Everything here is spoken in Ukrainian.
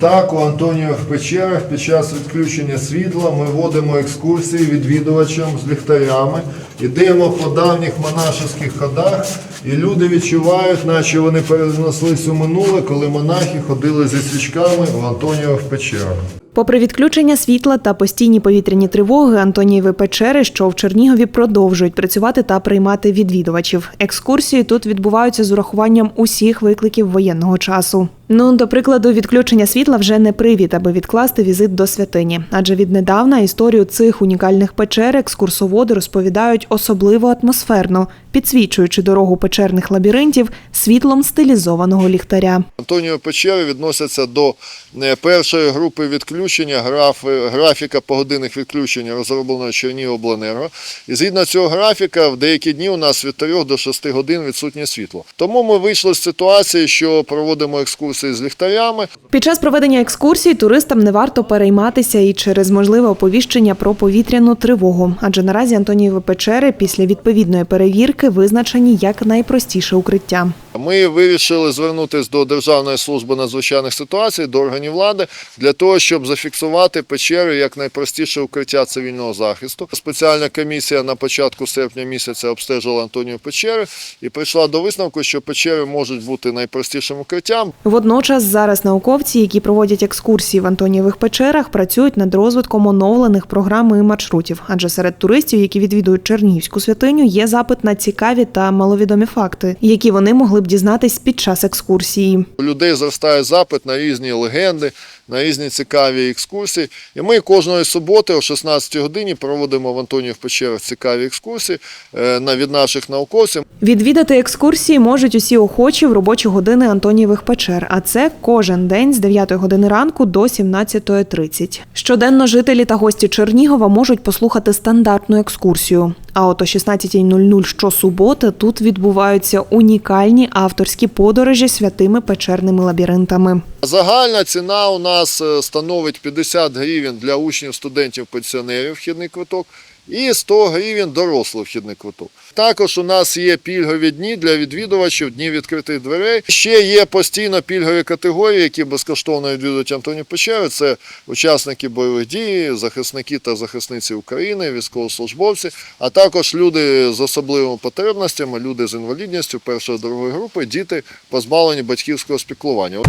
так, у Антоніїв печерах під час відключення світла ми водимо екскурсії відвідувачам з ліхтарями, ідемо по давніх монашеських ходах, і люди відчувають, наче вони перенеслись у минуле, коли монахи ходили зі свічками у Антоніїв печерах. Попри відключення світла та постійні повітряні тривоги, Антонієві печери, що в Чернігові, продовжують працювати та приймати відвідувачів. Екскурсії тут відбуваються з урахуванням усіх викликів воєнного часу. Ну, до прикладу, відключення світла вже не привід, аби відкласти візит до святині. Адже віднедавна історію цих унікальних печер екскурсоводи розповідають особливо атмосферно, підсвічуючи дорогу печерних лабіринтів світлом стилізованого ліхтаря. Антоніо печери відносяться до е, першої групи відключення графи- графіка погодинних відключень, розробленого Чернігобленерго. І згідно цього графіка, в деякі дні у нас від 3 до 6 годин відсутнє світло. Тому ми вийшли з ситуації, що проводимо екскурсії з ліхтарями. Під час проведення екскурсій туристам не варто перейматися і через можливе оповіщення про повітряну тривогу, адже наразі Антонієві печери після відповідної перевірки визначені як найпростіше укриття. Ми вирішили звернутися до Державної служби надзвичайних ситуацій, до органів влади, для того, щоб зафіксувати печери як найпростіше укриття цивільного захисту. Спеціальна комісія на початку серпня місяця обстежила Антонію печери і прийшла до висновку, що печери можуть бути найпростішим укриттям. Водночас зараз науковці, які проводять екскурсії в Антонієвих печерах, працюють над розвитком оновлених програм і маршрутів. Адже серед туристів, які відвідують Чернігівську святиню, є запит на цікаві та маловідомі факти, які вони могли б дізнатись під час екскурсії. У людей зростає запит на різні легенди, на різні цікаві екскурсії. І ми кожної суботи о 16 годині проводимо в Антонів печерах цікаві екскурсії е, від наших науковців. Відвідати екскурсії можуть усі охочі в робочі години Антонієвих печер, а це кожен день з 9 години ранку до 17.30. Щоденно жителі та гості Чернігова можуть послухати стандартну екскурсію. А от о 16.00 щосуботи тут відбуваються унікальні авторські подорожі святими печерними лабіринтами. Загальна ціна у нас е, становить 50 гривень для учнів, студентів, пенсіонерів вхідний квиток і 100 гривень дорослий вхідний квиток. Також у нас є пільгові дні для відвідувачів, дні відкритих дверей. Ще є постійно пільгові категорії, які безкоштовно відвідують Антоні Печери. Це учасники бойових дій, захисники та захисниці України, військовослужбовці, а також люди з особливими потребностями, люди з інвалідністю першої другої групи, діти позбавлені батьківського спіклування.